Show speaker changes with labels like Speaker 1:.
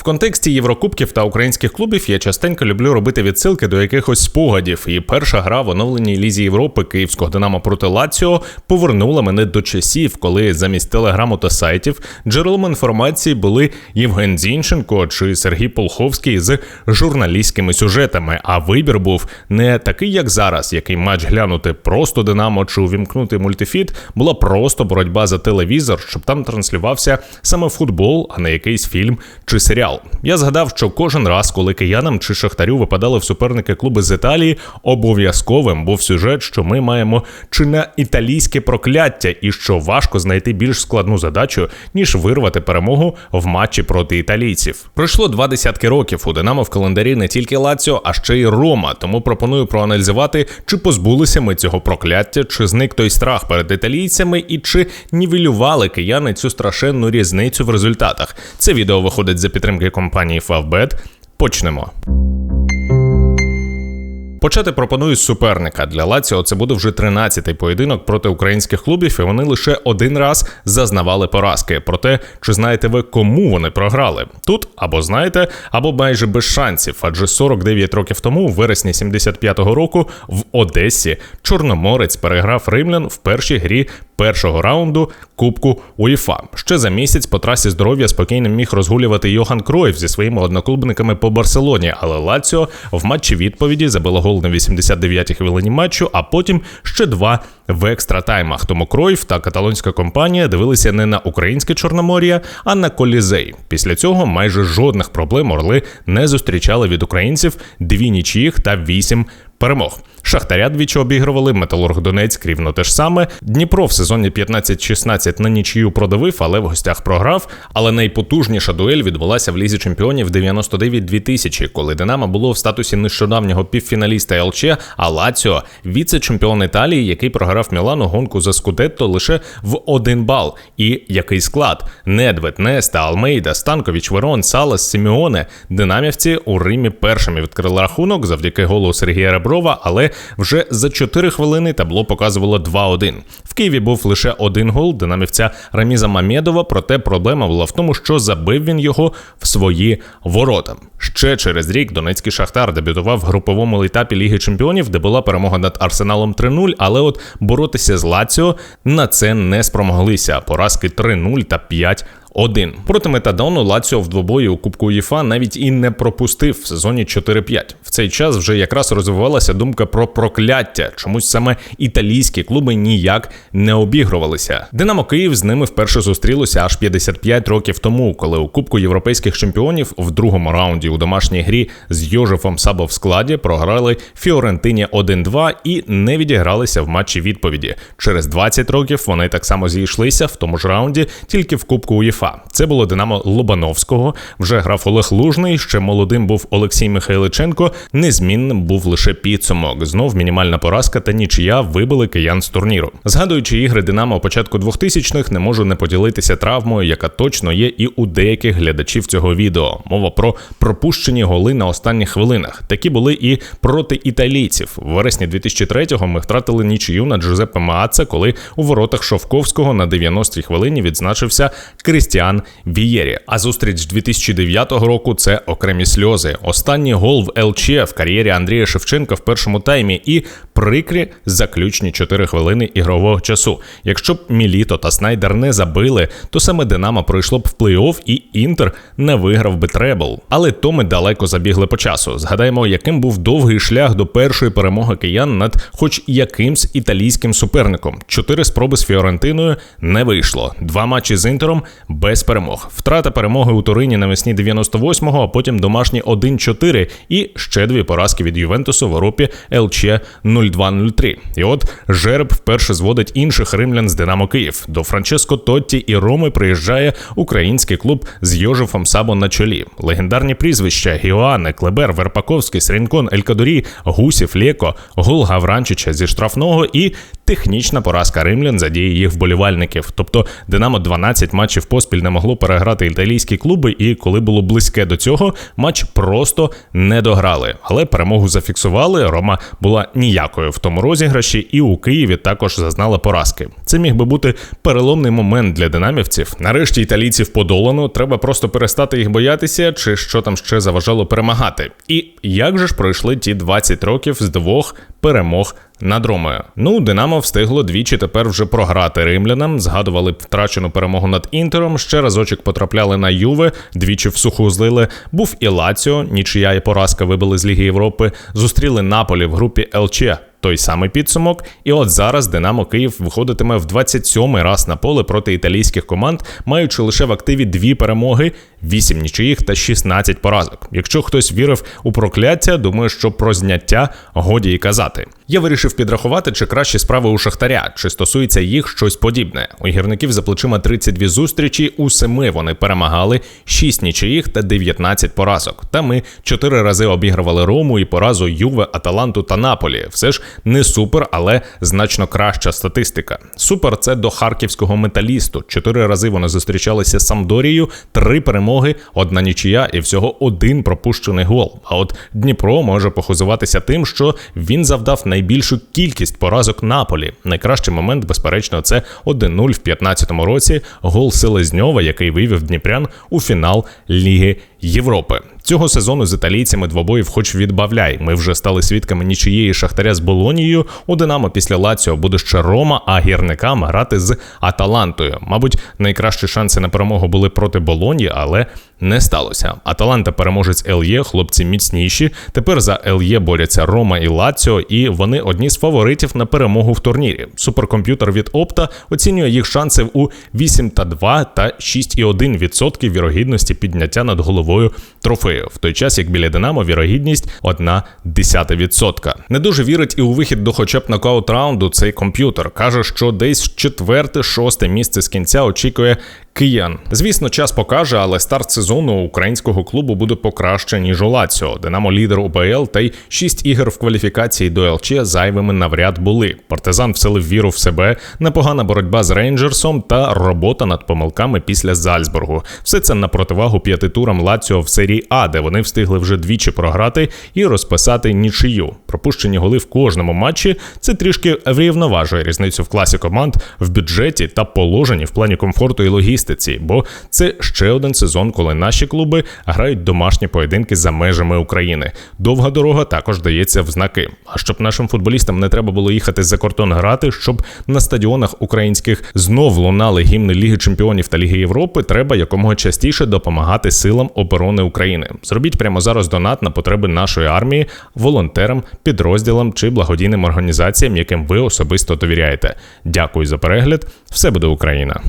Speaker 1: В контексті Єврокубків та українських клубів я частенько люблю робити відсилки до якихось спогадів. І перша гра в оновленій лізі Європи Київського Динамо проти Лаціо повернула мене до часів, коли замість телеграму та сайтів джерелом інформації були Євген Зінченко чи Сергій Полховський з журналістськими сюжетами. А вибір був не такий, як зараз, який матч глянути просто Динамо чи увімкнути мультифіт. Була просто боротьба за телевізор, щоб там транслювався саме футбол, а не якийсь фільм чи серіал. Я згадав, що кожен раз, коли киянам чи шахтарю випадали в суперники клуби з Італії, обов'язковим був сюжет, що ми маємо чи на італійське прокляття, і що важко знайти більш складну задачу, ніж вирвати перемогу в матчі проти італійців. Пройшло два десятки років. У Динамо в календарі не тільки Лаціо, а ще й Рома. Тому пропоную проаналізувати, чи позбулися ми цього прокляття, чи зник той страх перед італійцями, і чи нівелювали кияни цю страшенну різницю в результатах. Це відео виходить за підтримки компанії Favbet. Почнемо. Почати пропоную з суперника для Лаціо. Це буде вже 13-й поєдинок проти українських клубів, і вони лише один раз зазнавали поразки. Проте, чи знаєте ви, кому вони програли? Тут або знаєте, або майже без шансів. Адже 49 років тому, в вересні 75-го року, в Одесі Чорноморець переграв римлян в першій грі першого раунду Кубку УЄФА. Ще за місяць по трасі здоров'я спокійно міг розгулювати Йохан Кроєв зі своїми одноклубниками по Барселоні, але Лаціо в матчі відповіді забило на 89-й хвилині матчу, а потім ще два в екстра таймах. Тому Кроїв та каталонська компанія дивилися не на українське Чорномор'я, а на колізей. Після цього майже жодних проблем орли не зустрічали від українців дві нічиїх та вісім перемог. Шахтаря двічі обігрували, Металург Донецьк рівно те ж саме. Дніпро в сезоні 15-16 на нічию продавив, але в гостях програв. Але найпотужніша дуель відбулася в лізі чемпіонів 99-2000, коли Динамо було в статусі нещодавнього півфіналіста ЛЧ, а Лаціо віце-чемпіон Італії, який програв Мілану гонку за Скудетто лише в один бал. І який склад: Недвед, Неста, Алмейда, Станкович, Верон, Салас, Сіміоне. Динамівці у Римі першими відкрили рахунок завдяки голу Сергія Реброва, але вже за 4 хвилини табло показувало 2-1. В Києві був лише один гол динамівця Раміза Мамєдова, проте проблема була в тому, що забив він його в свої ворота. Ще через рік Донецький Шахтар дебютував в груповому етапі Ліги Чемпіонів, де була перемога над Арсеналом 3-0, але от боротися з Лаціо на це не спромоглися. Поразки 3-0 та 5 1. Проти Метадону Лаціо в двобої у Кубку УЄФА навіть і не пропустив в сезоні 4-5. В цей час вже якраз розвивалася думка про прокляття. Чомусь саме італійські клуби ніяк не обігрувалися. Динамо Київ з ними вперше зустрілося аж 55 років тому, коли у Кубку європейських чемпіонів в другому раунді у домашній грі з Йожефом Сабо в складі програли Фіорентині 1-2 і не відігралися в матчі відповіді. Через 20 років вони так само зійшлися в тому ж раунді, тільки в Кубку УЄФА. УЄФА. Це було Динамо Лобановського. Вже грав Олег Лужний. Ще молодим був Олексій Михайличенко. Незмінним був лише підсумок. Знов мінімальна поразка та нічия вибили киян з турніру. Згадуючи ігри Динамо початку 2000-х, не можу не поділитися травмою, яка точно є і у деяких глядачів цього відео. Мова про пропущені голи на останніх хвилинах. Такі були і проти італійців. В вересні 2003-го ми втратили нічию на Джузеппе Мааца, коли у воротах Шовковського на 90-й хвилині відзначився Крістіан Крістіан Вієрі. А зустріч 2009 року це окремі сльози. Останній гол в ЛЧ в кар'єрі Андрія Шевченка в першому таймі і прикрі заключні 4 хвилини ігрового часу. Якщо б Міліто та Снайдер не забили, то саме Динамо пройшло б в плей-офф і Інтер не виграв би требл. Але то ми далеко забігли по часу. Згадаємо, яким був довгий шлях до першої перемоги киян над хоч якимсь італійським суперником. Чотири спроби з Фіорентиною не вийшло. Два матчі з інтером без перемог. Втрата перемоги у Турині навесні 98-го, а потім домашні 1-4 і ще дві поразки від Ювентусу в Европі ЛЧ 0-2-0-3. І от жереб вперше зводить інших римлян з Динамо Київ. До Франческо Тотті і Роми приїжджає український клуб з Йожефом Сабо на чолі. Легендарні прізвища Гіоане, Клебер, Верпаковський, Срінкон, Елькадорі, Гусів, Лєко, Гул Гавранчича зі штрафного і технічна поразка римлян задіє їх вболівальників. Тобто Динамо 12 матчів поспіль не могло переграти італійські клуби, і коли було близьке до цього, матч просто не дограли. Але перемогу зафіксували. Рома була ніякою в тому розіграші, і у Києві також зазнала поразки. Це міг би бути переломний момент для динамівців. Нарешті італійців подолано. Треба просто перестати їх боятися, чи що там ще заважало перемагати. І як же ж пройшли ті 20 років з двох перемог над Ромою. Ну, Динамо встигло двічі тепер вже програти римлянам. Згадували втрачену перемогу над Інтером. Ще разочок потрапляли на Юве, двічі в суху злили. Був і Лаціо, нічия і поразка вибили з Ліги Європи. Зустріли Наполі в групі ЛЧ. Той самий підсумок, і от зараз Динамо Київ виходитиме в 27-й раз на поле проти італійських команд, маючи лише в активі дві перемоги, 8 нічиїх та 16 поразок. Якщо хтось вірив у прокляття, думаю, що про зняття годі й казати. Я вирішив підрахувати, чи кращі справи у Шахтаря, чи стосується їх щось подібне. У гірників за плечима 32 зустрічі, у семи вони перемагали, 6 нічиїх та 19 поразок. Та ми 4 рази обігрували Рому і поразу Юве, Аталанту та Наполі. Все ж не супер, але значно краща статистика. Супер це до харківського металісту. Чотири рази вони зустрічалися з Самдорією, три перемоги, одна нічия і всього один пропущений гол. А от Дніпро може похозуватися тим, що він завдав найбільшу кількість поразок Наполі. Найкращий момент, безперечно, це 1-0 в 15-му році. Гол Селезньова, який вивів Дніпрян у фінал Ліги Європи. Цього сезону з італійцями двобоїв хоч відбавляй. Ми вже стали свідками нічиєї шахтаря з Болонією. У Динамо після Лаціо буде ще Рома, а гірникам грати з Аталантою. Мабуть, найкращі шанси на перемогу були проти Болоні, але не сталося. Аталанта переможець ЛЄ, хлопці міцніші. Тепер за ЛЄ борються Рома і Лаціо, і вони одні з фаворитів на перемогу в турнірі. Суперкомп'ютер від Опта оцінює їх шанси у 8 та 2 та 6,1% вірогідності підняття над головою трофею. В той час, як біля Динамо, вірогідність 1 десята відсотка. Не дуже вірить і у вихід до хоча б нокаут раунду цей комп'ютер. Каже, що десь четверте-шосте місце з кінця очікує киян. Звісно, час покаже, але старт сезону українського клубу буде покраще, ніж у Лаціо. Динамо лідер УПЛ та й шість ігор в кваліфікації до ЛЧ зайвими навряд були. Партизан вселив віру в себе, непогана боротьба з Рейнджерсом та робота над помилками після Зальцбургу. Все це на противагу п'яти турам Лаціо в серії А, де вони встигли вже двічі програти і розписати нічию. Пропущені голи в кожному матчі це трішки врівноважує різницю в класі команд в бюджеті та положенні в плані комфорту і логістиці, бо це ще один сезон, коли наші клуби грають домашні поєдинки за межами України. Довга дорога також дається в знаки. А щоб нашим футболістам не треба було їхати за кордон грати, щоб на стадіонах українських знов лунали гімни Ліги Чемпіонів та Ліги Європи, треба якомога частіше допомагати силам оборони України. Зробіть прямо зараз донат на потреби нашої армії, волонтерам, підрозділам чи благодійним організаціям, яким ви особисто довіряєте. Дякую за перегляд. Все буде Україна.